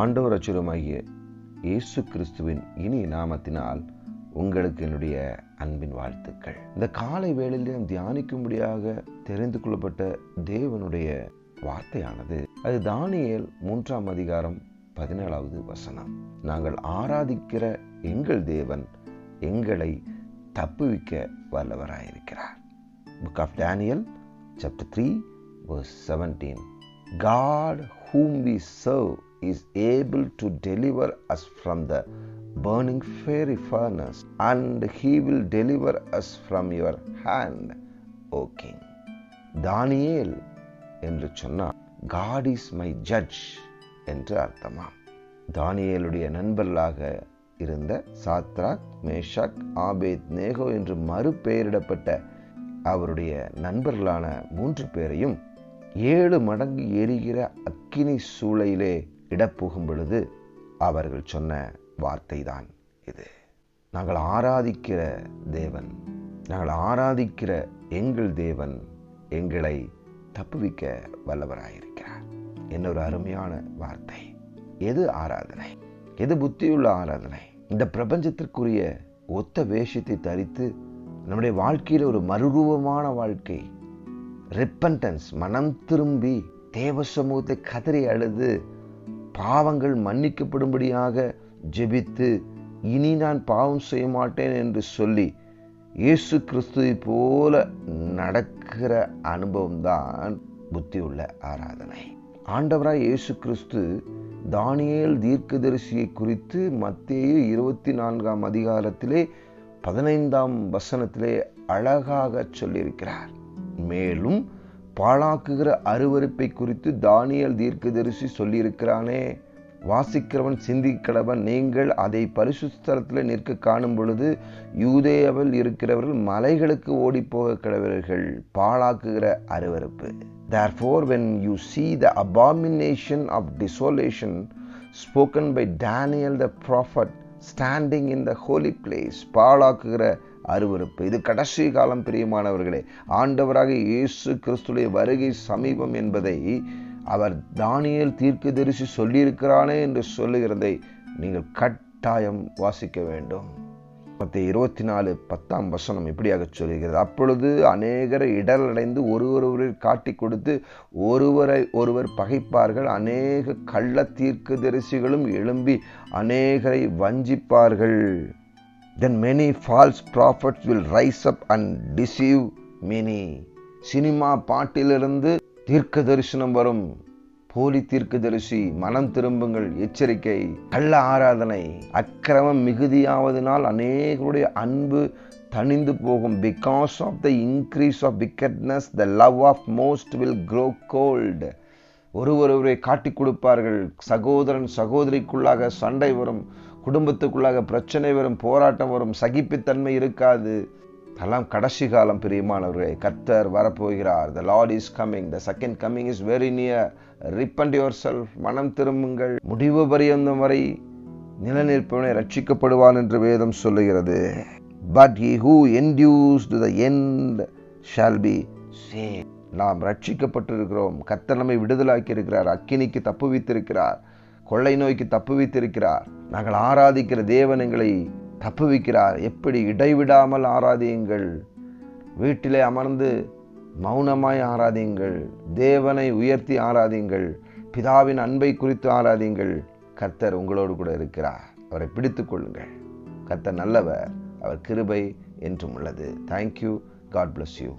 ஆண்டவர் அச்சுரமாகிய இயேசு கிறிஸ்துவின் இனி நாமத்தினால் உங்களுக்கு என்னுடைய அன்பின் வாழ்த்துக்கள். இந்த காலை வேளையில் நாம் தியானிக்கும்படியாக தெரிந்து கொள்ளப்பட்ட தேவனுடைய வார்த்தையானது. அது தானியல் மூன்றாம் அதிகாரம் பதினேழாவது வசனம். நாங்கள் ஆராதிக்கிற எங்கள் தேவன் எங்களை தப்புவிக்க வல்லவராயிருக்கிறார். Book of Daniel chapter three seventeen God whom we serve is able to deliver us from the burning fiery furnace and he will deliver us from your hand O king. தானியேல் என்று சொன்னால் காட் இஸ் மை ஜட்ஜ் என்று அர்த்தமாம் தானியேலுடைய நண்பர்களாக இருந்த Shadrach Meshach ஆபேத் நேகோ என்று மறுபெயரிடப்பட்ட அவருடைய நண்பர்களான மூன்று பேரையும் ஏழு மடங்கு எரிகிற அக்கினி சூளையிலே இடப்புகும் பொழுது அவர்கள் சொன்ன வார்த்தை தான் இது. நாங்கள் ஆராதிக்கிற தேவன் நாங்கள் ஆராதிக்கிற எங்கள் தேவன் எங்களை தப்புவிக்க வல்லவராயிருக்கிறார். என்ன ஒரு அருமையான வார்த்தை. எது ஆராதனை? எது புத்தியுள்ள ஆராதனை? இந்த பிரபஞ்சத்திற்குரிய ஒத்த வேஷத்தை தரித்து நம்முடைய வாழ்க்கையில் ஒரு மறுரூபமான வாழ்க்கை ரிப்பன்டன்ஸ் மனம் திரும்பி தேவ சமூகத்தை கதறி அழுது பாவங்கள் மன்னிக்கப்படும்படியாக ஜெபித்து இனி நான் பாவம் செய்ய மாட்டேன் என்று சொல்லி இயேசு கிறிஸ்துவை போல நடக்கிற அனுபவம் தான் புத்தி உள்ள ஆராதனை. ஆண்டவராய் இயேசு கிறிஸ்து தானியல் தீர்க்கதரிசியை குறித்து மத்தேயு இருபத்தி நான்காம் அதிகாரத்திலே பதினைந்தாம் வசனத்திலே அழகாக சொல்லியிருக்கிறார். மேலும் பாழாக்குகிற அருவறுப்பை குறித்து தானியல் தீர்க்கதரிசி சொல்லியிருக்கிறானே. வாசிக்கிறவன் சிந்திக்கிறவன் நீங்கள் அதை பரிசுத்தலத்தில் நிற்க காணும் பொழுது யூதேயாவில் இருக்கிறவர்கள் மலைகளுக்கு ஓடி போக கிடவர்கள். பாழாக்குகிற அருவறுப்பு Therefore, when you see the abomination of desolation spoken by Daniel the prophet standing in the holy place, பாழாக்குகிற அருவறுப்பு இது கடைசி காலம் பிரியமானவர்களே. ஆண்டவராக இயேசு கிறிஸ்துடைய வருகை சமீபம் என்பதை அவர் தானியல் தீர்க்கதரிசி சொல்லியிருக்கிறானே என்று சொல்லுகிறதை நீங்கள் கட்டாயம் வாசிக்க வேண்டும். மற்ற இருபத்தி நாலு பத்தாம் வசனம் இப்படியாக சொல்கிறது அப்பொழுது அநேகரை இடரடைந்து ஒருவரை காட்டி கொடுத்து ஒருவரை ஒருவர் பகைப்பார்கள். அநேக கள்ள தீர்க்க தரிசிகளும் எழும்பி அநேகரை வஞ்சிப்பார்கள். Then many false prophets will rise up and deceive many cinema பாட்டிலிருந்து தீர்க்க தரிசனம் வரும். போலி தீர்க்கதரிசி மனம் திரும்புங்கள் எச்சரிக்கை கள்ள ஆராதனை அக்கிரமம் மிகுதியாவதனால் அநேகருடைய அன்பு தணிந்து போகும். Because of the increase of wickedness the love of most will grow cold ஒருவரொருவரை காட்டி கொடுப்பார்கள். சகோதரன் சகோதரிக்குள்ளாக சண்டை வரும். குடும்பத்துக்குள்ளாக பிரச்சனை வரும். போராட்டம் வரும். சகிப்புத்தன்மை இருக்காது. அதெல்லாம் கடைசி காலம் பிரியமானவர்களே. கர்த்தர் வரப்போகிறார். The Lord is coming the second coming is very near repent yourself மனம் திரும்புங்கள். முடிவு பரியந்தம் வரை நிலநிற்பவனை ரட்சிக்கப்படுவான் என்று வேதம் சொல்லுகிறது. But he who endures to the end shall be save நாம் ரட்சிக்கப்பட்டிருக்கிறோம். கர்த்தர் நம்மை விடுதலாக்கி இருக்கிறார் அக்கினிக்கு தப்பு வைத்திருக்கிறார். கொள்ளை நோய்க்கு தப்பு வைத்திருக்கிறார். நாங்கள் ஆராதிக்கிற தேவன் எங்களை தப்புவிக்கிறார் எப்படி இடைவிடாமல் ஆராதியுங்கள். வீட்டிலே அமர்ந்து மௌனமாய் ஆராதியுங்கள். தேவனை உயர்த்தி ஆராதியுங்கள். பிதாவின் அன்பை குறித்து ஆராதியுங்கள். கர்த்தர் உங்களோடு கூட இருக்கிறார். அவரை பிடித்து கொள்ளுங்கள். கர்த்தர் நல்லவர். அவர் கிருபை என்றும் உள்ளது. Thank you God bless you